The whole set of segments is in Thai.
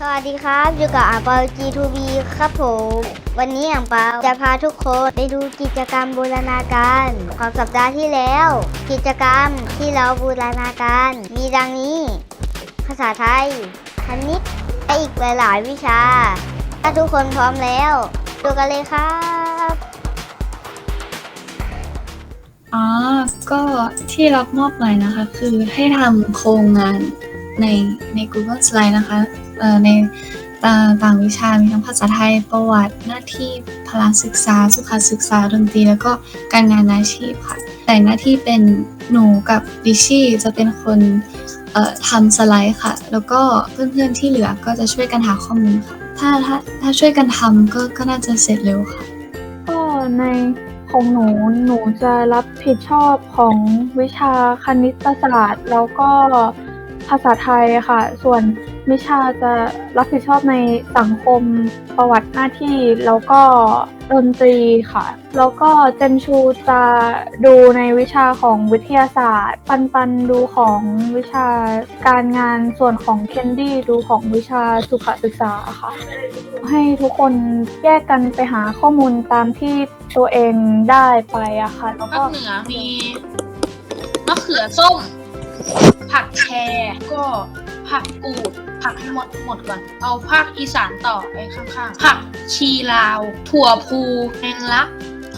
สวัสดีครับอยู่กับอ่างเปา G2B ครับผม วันนี้อ่างเปาจะพาทุกคนไปดูกิจกรรมบูรณาการของสัปดาห์ที่แล้ว กิจกรรมที่เราบูรณาการ มีดังนี้ ภาษาไทยคณิตและอีกหลาย ๆ วิชา ถ้าทุกคนพร้อมแล้ว ดูกันเลยครับอ๋อก็ที่รับมอบหมายนะคะ คือให้ทำโครงงานในใน Google Slide นะคะ ในต่างต่างวิชา มีทั้งภาษาไทย ประวัติ หน้าที่ พละศึกษา สุขศึกษา ดนตรี แล้วก็การงานอาชีพค่ะ แต่หน้าที่เป็นหนูกับดิชี่จะเป็นคนทำสไลด์ค่ะ แล้วก็เพื่อนๆที่เหลือก็จะช่วยกันหาข้อมูลค่ะ ถ้าถ้าถ้าช่วยกันทำก็ก็น่าจะเสร็จเร็วค่ะ ก็ในของหนู หนูจะรับผิดชอบของวิชาคณิตศาสตร์ แล้วก็ภาษาไทยค่ะ ส่วน วิชาจะรับผิดชอบในสังคมประวัติหน้าที่แล้วก็ดนตรีค่ะ แล้วก็เจนชูจะดูในวิชาของวิทยาศาสตร์ ปันปันดูของวิชาการงานส่วนของเคนดี้ดูของวิชาสุขศึกษาค่ะ ให้ทุกคนแยกกันไปหาข้อมูลตามที่ตัวเองได้ไปอะค่ะ แล้วก็เหนือมีมะเขือส้ม ผักแครก็ ผักกูด ผักให้หมดหมดก่อน เอาภาคอีสานต่อไอ้ข้างๆ ผักชีลาว ถั่วพูแมงลัก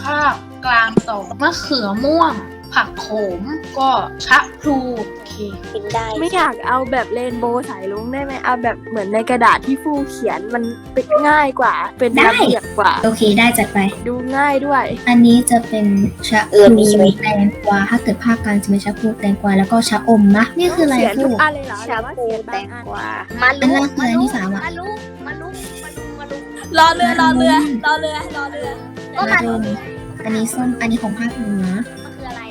ภาคกลางต่อมะเขือม่วง ผักโขมก็ชะพลูโอเคไม่อยากเอาแบบเรนโบว์สายลุงได้ไหมเอาแบบเหมือนในกระดาษที่ฟู่เขียนมันเป็นง่ายกว่า เป็นได้ระเบียบกว่า โอเคได้จัดไป ดูง่ายด้วย อันนี้จะเป็นชะเออมีใช่ไหมแตงกวาถ้าเกิดภาคกลางจะเป็นชะพูแตงกวาแล้วก็ชะอมนะนี่คืออะไรเขียนพูทุกอันเลยเหรอหชารือว่าปูเขียนแตบางงอันกวามาอันลุแรกคืออันที่สามอะมาลุมาลุมาลุมาลุรอเรือรอเรือรอเรือรอเรือก็มาลุอันนี้ส้มอันนี้ของภาคเหนือมันคื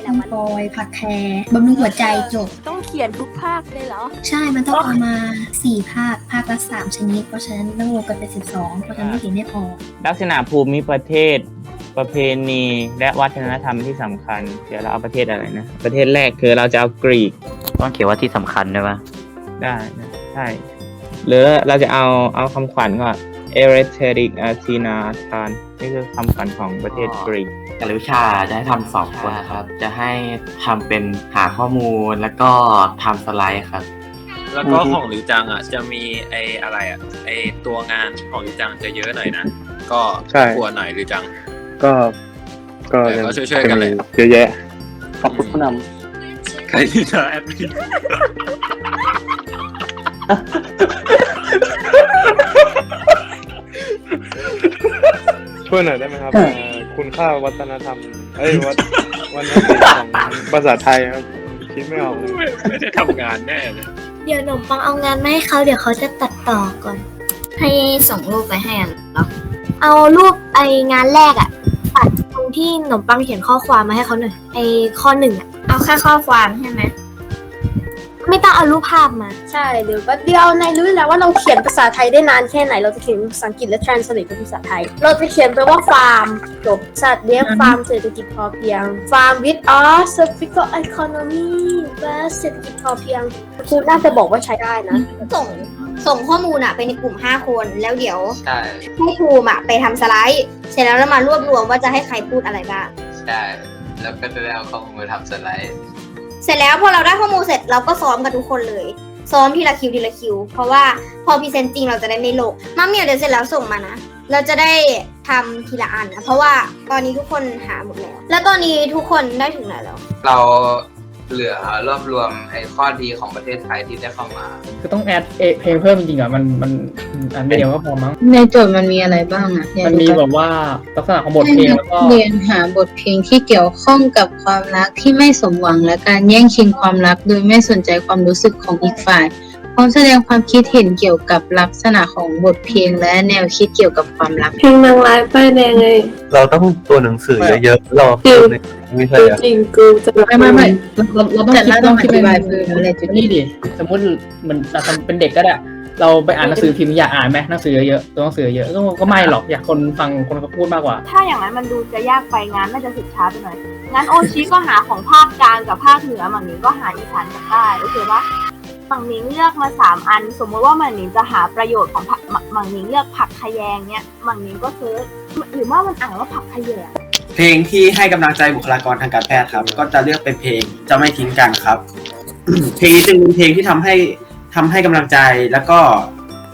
ออะไรส้ล่ะมมาปลุอยผักแครบำรุงหัวใจจบ ต้องเขียนทุกภาคเลยเหรอ ใช่ มันต้องเอามาสี่ภาค ภาคละสามชนิด เพราะฉะนั้นต้องรวมกันเป็นสิบสองเพราะฉะนั้นไม่เห็นไม่พอ ลักษณะภูมิประเทศ ประเพณี และวัฒนธรรมที่สำคัญ เดี๋ยวเราเอาประเทศอะไรนะ ประเทศแรกคือเราจะเอากรีกต้องเขียนว่าที่สำคัญได้ปะได้นะใช่หรือเราจะเอาเอาคำขวัญก็เอเรเทริกอาทีนาทานนี่คือคำขวัญของประเทศกรีก แต่ละวิชาจะให้ทำสองคนครับ จะให้ทำเป็นหาข้อมูลแล้วก็ทำสไลด์ครับ แล้วก็ของหลิวจังอะจะมีไออะไรอะไอตัวงานของหลิวจังจะเยอะหน่อยนะก็ใช่ กลัวหน่อยหลิวจัง ก็ ก็แต่ก็ช่วยๆกันแหละเยอะแยะ ขอบคุณผู้นใครที่จะแอดมินช่วยหน่อยได้ไหมครับเอ่อ คุณค่าวัฒนธรรมเอ้ยวัฒวันศิลป์ของภาษาไทยครับคิดไม่ออกเลยไม่ไม่ได้ทำงานแน่เลยเดี๋ยวหนมปังเอางานมาให้เขาเดี๋ยวเขาจะตัดต่อก่อน ให้ส่งรูปไปให้อะเหรอเอารูปไองานแรกอะตัดตรงที่หนมปังเขียนข้อความมาให้เขาหน่อยไอข้อหนึ่งอะเอาแค่ข้อความใช่ไหม ไม่ต้องเอารูปภาพมา ใช่เดี๋ยวแป๊บเดียวนายรู้แล้วว่าเราเขียนภาษาไทยได้นานแค่ไหน เราจะเขียนภาษาอังกฤษและ translate เป็นภาษาไทย เราจะเขียนไปว่าฟาร์มจบสัตว์เลี้ยงฟาร์มเศรษฐกิจพอเพียงฟาร์ม with us circular economy และเศรษฐกิจพอเพียงครูน่าจะบอกว่าใช้ได้นะ ส่งส่งข้อมูลอะไปในกลุ่ม 5 คนแล้วเดี๋ยวใช่ให้ครูอะไปทำสไลด์ เสร็จแล้วเรามารวบรวมว่าจะให้ใครพูดอะไรบ้าง ใช่แล้วก็จะได้เอาข้อมูลมาทำสไลด์ เสร็จแล้วพอเราได้ข้อมูลเสร็จเราก็ซ้อมกันทุกคนเลย ซ้อมทีละคิวทีละคิว เพราะว่าพอพรีเซนต์จริงเราจะได้ไม่โลกมัมเมียวเดี๋ยวเสร็จแล้วส่งมานะ เราจะได้ทำทีละอันนะเพราะว่าตอนนี้ทุกคนหาหมดแล้ว แล้วตอนนี้ทุกคนได้ถึงไหนแล้ว เรา เหลือรวบรวมไอ้ข้อดีของประเทศไทยที่ได้เข้ามา คือต้องแอดเพลงเพิ่มจริงๆอะมันมันอันเดียวก็พอมั้ง ในโจทย์มันมีอะไรบ้างอะมันมีแบบว่าลักษณะของบทเพลงแล้วก็ เรียนหาบทเพลงที่เกี่ยวข้องกับความรักที่ไม่สมหวังและการแย่งชิงความรัก โดยไม่สนใจความรู้สึกของอีกฝ่ายพร้อมแสดงความคิดเห็นเกี่ยวกับลักษณะของบทเพลงและแนวคิดเกี่ยวกับความรัก เพลงนางร้ายป้ายแดงเลยเราต้องตัวหนังสือเยอะๆ เราจริงไม่ใช่อะจริงกูจะไม่ไม่ไม่เราเราต้องแต่คิดเราต้ต้อองงคิดอธิบายเป็นเพิ่มอะไรจุดนี้ นี่ดิสมมติมันเราเป็นเด็กก็ได้ เราไปอ่านหนังสือพิมพ์อยากอ่านไหมหนังสือเยอะๆตัวหนังสือเยอะก็ก็ไม่หรอกอยากคนฟังคนเขาพูดมากกว่า ถ้าอย่างนั้นมันดูจะยากไปงานน่าจะสึกช้าไปหน่อย งั้นโอชิก็หาของภาคกลางกับภาคเหนือหมันนี้ก็หาอีสานกับใต้โอเคปะหมังหนิงเลือกมาสามอัน สมมติว่าหมังหนิงจะหาประโยชน์ของผักหมัหมังหนิงเลือกผักขยงเนี่ยหมังหนิงก็เซิร์ชหรือว่ามันอ่านว่าผักขยง เพลงที่ให้กำลังใจบุคลากรทางการแพทย์ครับ ก็จะเลือกเป็นเพลงจะไม่ทิ้งกันครับ เพลงนี้จึงเป็นเพลงที่ทำให้ทำให้กำลังใจแล้วก็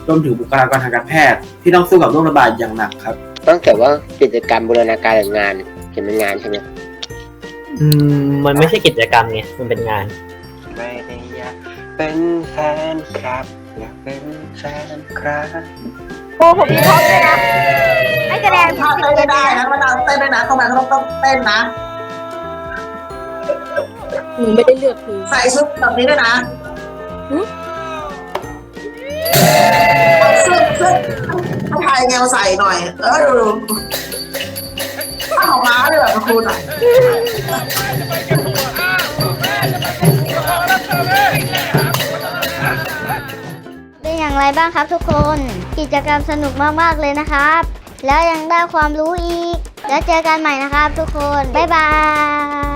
รวมถึงบุคลากรทางการแพทย์ ที่ต้องสู้กับโรคระบาดอย่างหนักครับ ต้องเกิดว่ากิจกรรมบูรณาการหรืองานเห็นเป็นงานใช่ไหมอืมมันไม่ใช่กิจกรรมไงมันเป็นงาน ไม่ได้อยาก เป็นแฟนครับ อยากเป็นแฟนครับ โอ้ผมมีท้องเลยนะให้คะแนนถ้าเต้นไม่ได้นะมาดามเต้นได้นะเข้ามาต้องต้องเต้นนะหนูไม่ได้เลือกคือใส่ชุดแบบนี้ด้วยนะเสื้อเสื้อผ้าไทยแนวใส่หน่อย เออดูดูผ้าของม้าด้วยแบบคุณหน่อย บ้างครับทุกคน กิจกรรมสนุกมากๆเลยนะครับ แล้วยังได้ความรู้อีก แล้วเจอกันใหม่นะครับทุกคน บ๊ายบาย